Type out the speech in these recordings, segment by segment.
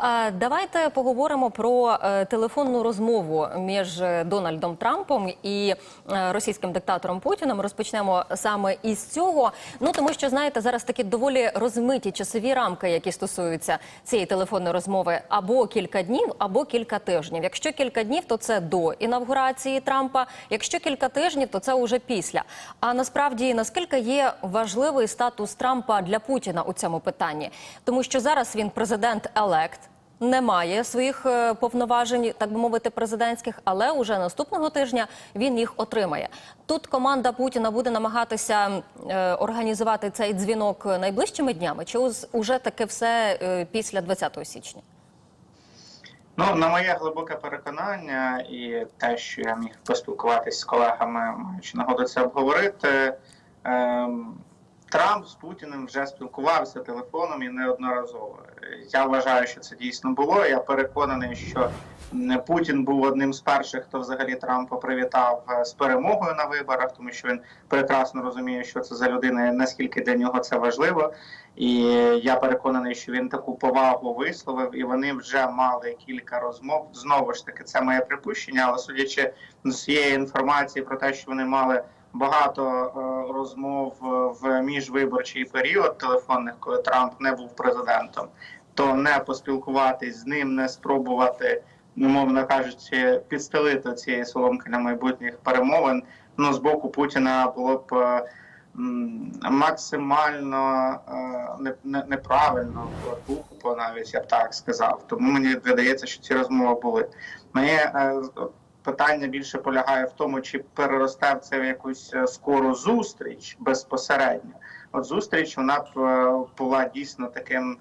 Давайте поговоримо про е, телефонну розмову між е, Дональдом Трампом і е, російським диктатором Путіним. Розпочнемо саме із цього. Ну тому що знаєте, зараз такі доволі розмиті часові рамки, які стосуються цієї телефонної розмови, або кілька днів, або кілька тижнів. Якщо кілька днів, то це до інавгурації Трампа. Якщо кілька тижнів, то це вже після. А насправді наскільки є важливий статус Трампа для Путіна у цьому питанні, тому що зараз він президент елект. Не має своїх е, повноважень, так би мовити, президентських, але уже наступного тижня він їх отримає. Тут команда Путіна буде намагатися е, організувати цей дзвінок найближчими днями, чи уже таке все е, після 20 січня? Ну, на моє глибоке переконання, і те, що я міг поспілкуватися з колегами, маючи нагоду це обговорити. Ем, Трамп з Путіним вже спілкувався телефоном і неодноразово. Я вважаю, що це дійсно було. Я переконаний, що Путін був одним з перших, хто взагалі Трампа привітав е, з перемогою на виборах, тому що він прекрасно розуміє, що це за людина, наскільки для нього це важливо. І я переконаний, що він таку повагу висловив, і вони вже мали кілька розмов. Знову ж таки, це моє припущення, але судячи з цієї інформації про те, що вони мали багато е, розмов в міжвиборчий період телефонних, коли Трамп не був президентом, то не поспілкуватись з ним, не спробувати, умовно кажучи, підстелити цієї соломки для майбутніх перемовин. Ну з боку Путіна було б. е, Максимально е, не- не- неправильно глупо, навіть я б так сказав. Тому мені видається, що ці розмови були. Моє е, питання більше полягає в тому, чи переросте в це в якусь е, скору зустріч безпосередньо. От зустріч вона е, була дійсно таким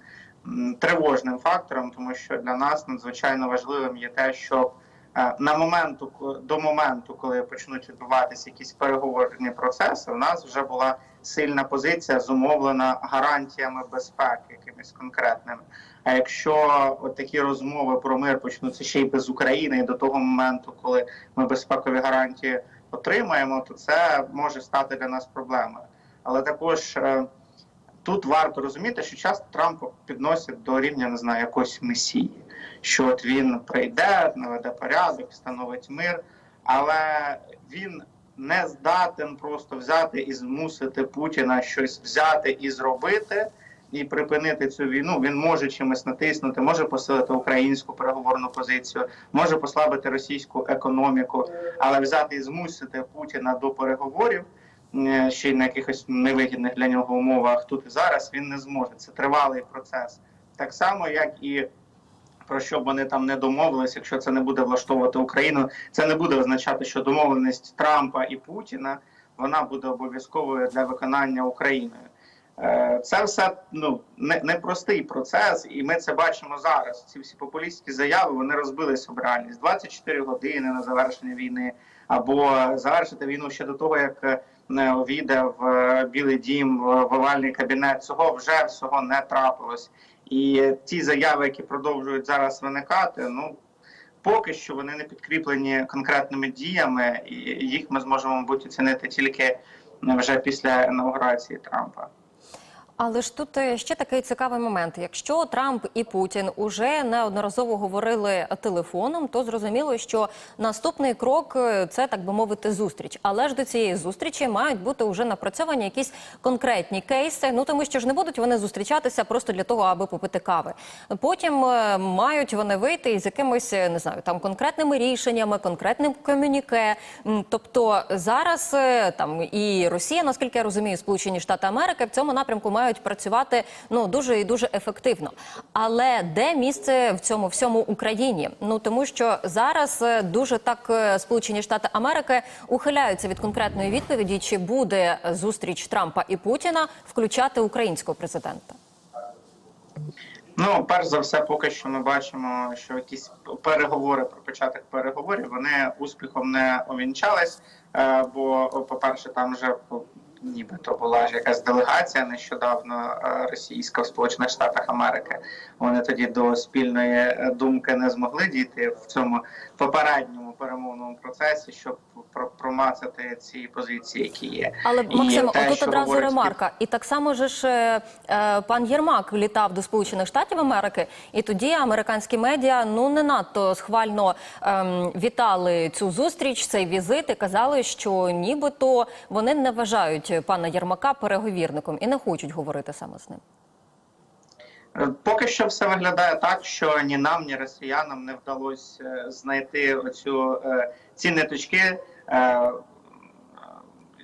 тривожним фактором, тому що для нас надзвичайно важливим є те, щоб е, на моменту до моменту, коли почнуть відбуватися якісь переговорні процеси, у нас вже була сильна позиція, зумовлена гарантіями безпеки, якимись конкретними. А якщо от такі розмови про мир почнуться ще й без України, і до того моменту, коли ми безпекові гарантії отримаємо, то це може стати для нас проблемою. Але також е, тут варто розуміти, що часто Трампа підносять до рівня не знаю якоїсь месії, що от він прийде, наведе порядок, встановить мир, але він не здатен просто взяти і змусити Путіна щось взяти і зробити. І припинити цю війну він може чимось натиснути, може посилити українську переговорну позицію, може послабити російську економіку, але взяти і змусити Путіна до переговорів е, ще й на якихось невигідних для нього умовах тут і зараз він не зможе. Це тривалий процес, так само як і про що б вони там не домовились, якщо це не буде влаштовувати Україну, це не буде означати, що домовленість Трампа і Путіна вона буде обов'язковою для виконання Україною. Е, Це все ну не непростий процес, і ми це бачимо зараз. Ці всі популістські заяви вони розбились об реальність. 24 години на завершення війни, або завершити війну ще до того, як е, увійде в е, Білий Дім в в овальний кабінет. Цього вже всього не трапилось. І ті заяви, які продовжують зараз виникати, ну поки що вони не підкріплені конкретними діями, і їх ми зможемо мабуть оцінити тільки вже після інаугурації Трампа. Але ж тут е, ще такий цікавий момент. Якщо Трамп і Путін уже неодноразово говорили телефоном, то зрозуміло, що наступний крок е, це так би мовити зустріч. Але ж до цієї зустрічі мають бути вже напрацьовані якісь конкретні кейси. Ну тому що ж не будуть вони зустрічатися просто для того, аби попити кави. Потім е, мають вони вийти із якимись не знаю, там конкретними рішеннями, конкретним комюніке. Тобто зараз там і Росія, наскільки я розумію, Сполучені Штати Америки в цьому напрямку мають працювати ну дуже і дуже ефективно. Але де місце в цьому всьому Україні? Ну тому що зараз е, дуже так е, Сполучені Штати Америки ухиляються від конкретної відповіді, чи буде зустріч Трампа і Путіна включати українського президента. Ну, перш за все, поки що ми бачимо, що якісь переговори про початок переговорів вони успіхом не увінчались. Е, Бо, по-перше, там вже по- нібито була ж якась делегація нещодавно е, російська в Сполучених Штатах Америки. Вони тоді до спільної е, думки не змогли дійти в цьому попередньому перемовному процесі, щоб про- промацати ці позиції, які є. Але І Максим, те, отут одразу говорить ремарка. І так само же ж е, пан Єрмак літав до Сполучених Штатів Америки, і тоді американські медіа ну не надто схвально ем, вітали цю зустріч, цей візит і казали, що нібито вони не вважають пана Єрмака переговірником і не хочуть говорити саме з ним. Е, Поки що все виглядає так, що ні нам, ні росіянам не вдалося е, знайти оцю е, ці ниточки,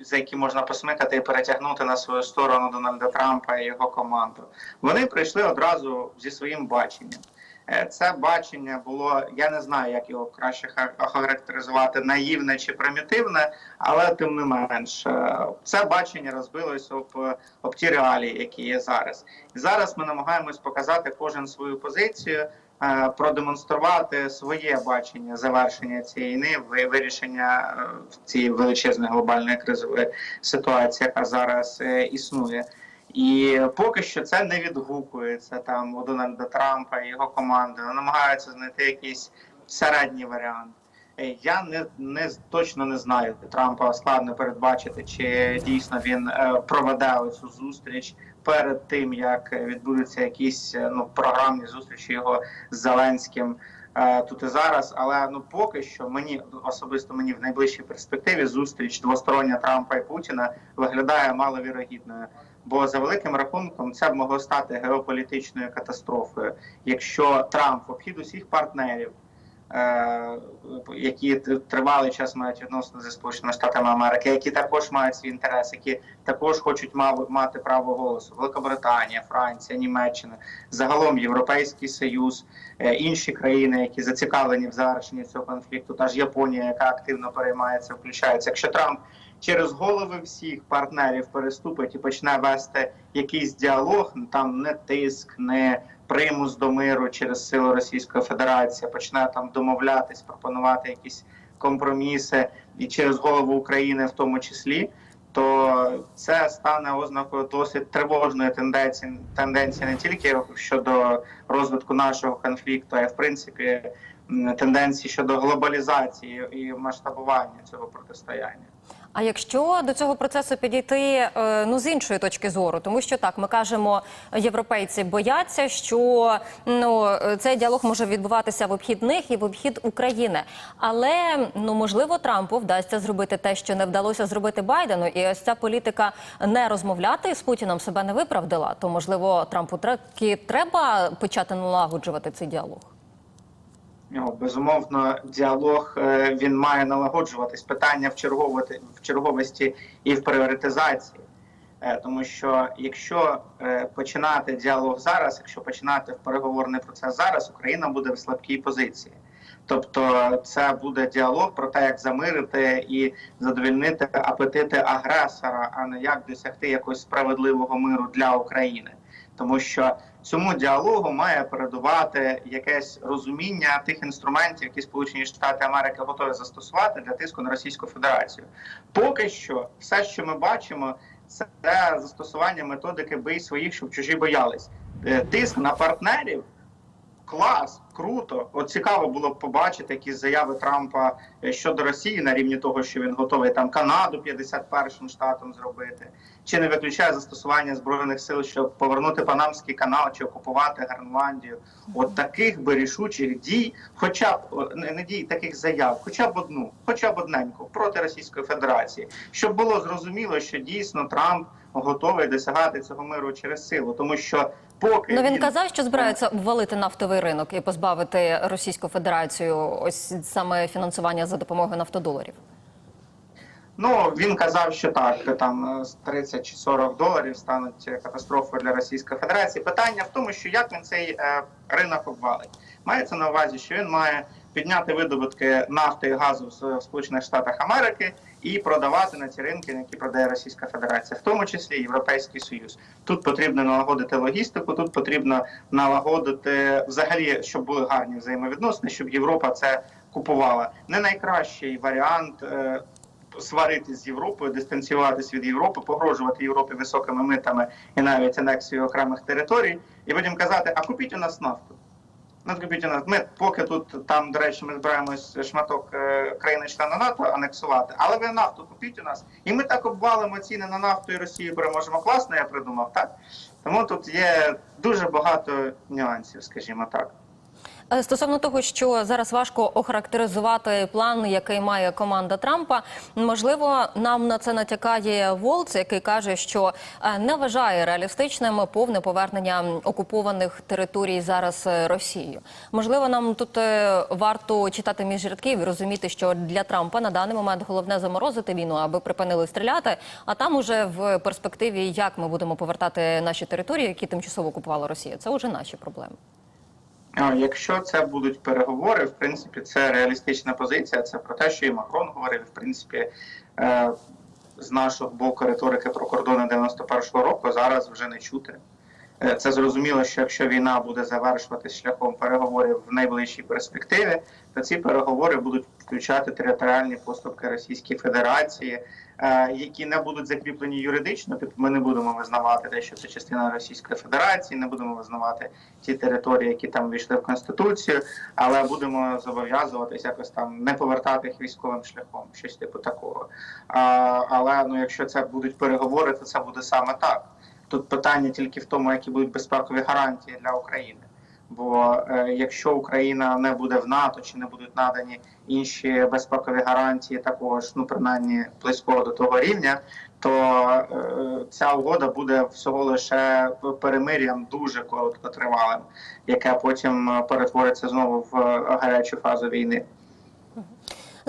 за які можна посмикати і перетягнути на свою сторону Дональда Трампа і його команду. Вони прийшли одразу зі своїм баченням. Е, Це бачення було, я не знаю, як його краще ха- охарактеризувати, наївне чи примітивне, але тим не менш, е, це бачення розбилося об, об ті реалії, які є зараз. І зараз ми намагаємось показати кожен свою позицію, е, продемонструвати своє бачення завершення цієї війни, ви- вирішення цієї величезної глобальної кризової ситуації, яка зараз існує. І поки що це не відгукується там у Дональда Трампа і його команди. Вони намагаються знайти якийсь середній варіант. Е, Я не, не точно не знаю. Трампа складно передбачити, чи дійсно він е, проведе оцю зустріч перед тим, як відбудуться якісь е, ну програмні зустрічі його з Зеленським тут і зараз. Але ну поки що мені особисто мені в найближчій перспективі зустріч двостороння Трампа і Путіна виглядає маловірогідною. Бо за великим рахунком це б могло стати геополітичною катастрофою, якщо Трамп в обхід усіх партнерів, е, які тривалий час мають відносини зі Сполученими Штатами Америки, які також мають свій інтерес, які також хочуть мати право голосу, Великобританія, Франція, Німеччина, загалом Європейський Союз, е, інші країни, які зацікавлені в завершенні цього конфлікту, та ж Японія, яка активно переймається, включається. Якщо Трамп через голови всіх партнерів переступить і почне вести якийсь діалог, ну, там не тиск, не примус до миру через силу Російської Федерації, почне там домовлятись, пропонувати якісь компроміси і через голову України в тому числі. То це стане ознакою досить тривожної тенденції тенденції не тільки щодо розвитку нашого конфлікту, а й в принципі тенденції щодо глобалізації і масштабування цього протистояння. А якщо до цього процесу підійти е, ну з іншої точки зору, тому що так ми кажемо, європейці бояться, що ну цей діалог може відбуватися в обхід них і в обхід України. Але ну можливо Трампу вдасться зробити те, що не вдалося зробити Байдену, і ось ця політика не розмовляти з Путіном себе не виправдала. То можливо Трампу треба почати налагоджувати цей діалог. Ну, безумовно, діалог е, він має налагоджуватись. Питання в черговості, і в пріоритизації. Е, Тому що якщо е, починати діалог зараз, якщо починати в переговорний процес зараз, Україна буде в слабкій позиції. Тобто, це буде діалог про те, як замирити і задовільнити апетити агресора, а не як досягти якогось справедливого миру для України. Тому що цьому діалогу має передувати якесь розуміння тих інструментів, які Сполучені Штати Америки готові застосувати для тиску на Російську Федерацію. Поки що, все, що ми бачимо, це застосування методики бий своїх, щоб чужі боялись. Е, Тиск на партнерів. Клас, круто. От цікаво було б побачити якісь заяви Трампа е, щодо Росії на рівні того, що він готовий там Канаду 51-м штатом зробити, чи не виключає застосування збройних сил, щоб повернути Панамський канал чи окупувати Гренландію. От таких би рішучих дій, хоча б не дій таких заяв, хоча б одну, хоча б одненьку проти Російської Федерації, щоб було зрозуміло, що дійсно Трамп готовий досягати цього миру через силу, тому що поки Ну він казав, що збирається обвалити нафтовий ринок і позбавити Російську Федерацію ось саме фінансування за допомогою нафтодоларів. Ну він казав, що так, там е, 30 чи 40 доларів стануть катастрофою для Російської Федерації. Питання в тому, що як він цей е, ринок обвалить. Мається на увазі, що він має підняти видобутки нафти і газу в Сполучених Штатах Америки і продавати на ті ринки, на які продає Російська Федерація, в тому числі Європейський Союз. Тут потрібно налагодити логістику, тут потрібно налагодити взагалі, щоб були гарні взаємовідносини, щоб Європа це купувала. Не найкращий варіант. е, сваритись з Європою, дистанціюватись від Європи, погрожувати Європі високими митами і навіть анексією окремих територій, і потім казати: а купіть у нас нафту. Надкупіть у нас. Ми поки тут там, до речі, ми збираємось шматок е, країни-члена НАТО анексувати, але ви нафту купіть у нас, і ми так обвалимо ціни на нафту і Росію переможемо. Класно, я придумав, так? Тому тут є дуже багато нюансів, скажімо так. Е, Стосовно того, що зараз важко охарактеризувати план, який має команда Трампа, можливо, нам на це натякає Волц, який каже, що е, не вважає реалістичним повне повернення окупованих територій зараз е, Росією. Можливо, нам тут варто читати між рядків і розуміти, що для Трампа на даний момент головне заморозити війну, аби припинили стріляти. А там уже в перспективі, як ми будемо повертати наші території, які тимчасово окупувала Росія, це вже наші проблеми. Якщо це будуть переговори, в принципі, це реалістична позиція. Це про те, що і Макрон говорив, в принципі, е, з нашого боку риторики про кордони 91-го року зараз вже не чути. Е, Це зрозуміло, що якщо війна буде завершуватись шляхом переговорів в найближчій перспективі, то ці переговори будуть включати територіальні поступки Російської Федерації, е, які не будуть закріплені юридично. Тобто ми не будемо визнавати те, що це частина Російської Федерації, не будемо визнавати ті території, які там війшли в конституцію, але будемо зобов'язуватись якось там не повертати їх військовим шляхом, щось типу такого. Але ну, якщо це будуть переговори, то це буде саме так. Тут питання тільки в тому, які будуть безпекові гарантії для України. Бо е, якщо Україна не буде в НАТО чи не будуть надані інші безпекові гарантії, також ну принаймні близького до того рівня, то е, ця угода буде всього лише перемир'ям дуже короткотривалим, яке потім е, перетвориться знову в е, гарячу фазу війни.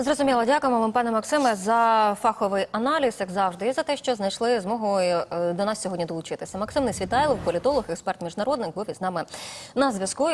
Зрозуміло, дякуємо вам, пане Максиме, за фаховий аналіз, як завжди, і за те, що знайшли змогу е, до нас сьогодні долучитися. Максим Несвітайлов, політолог, експерт міжнародник, був із нами на зв'язку.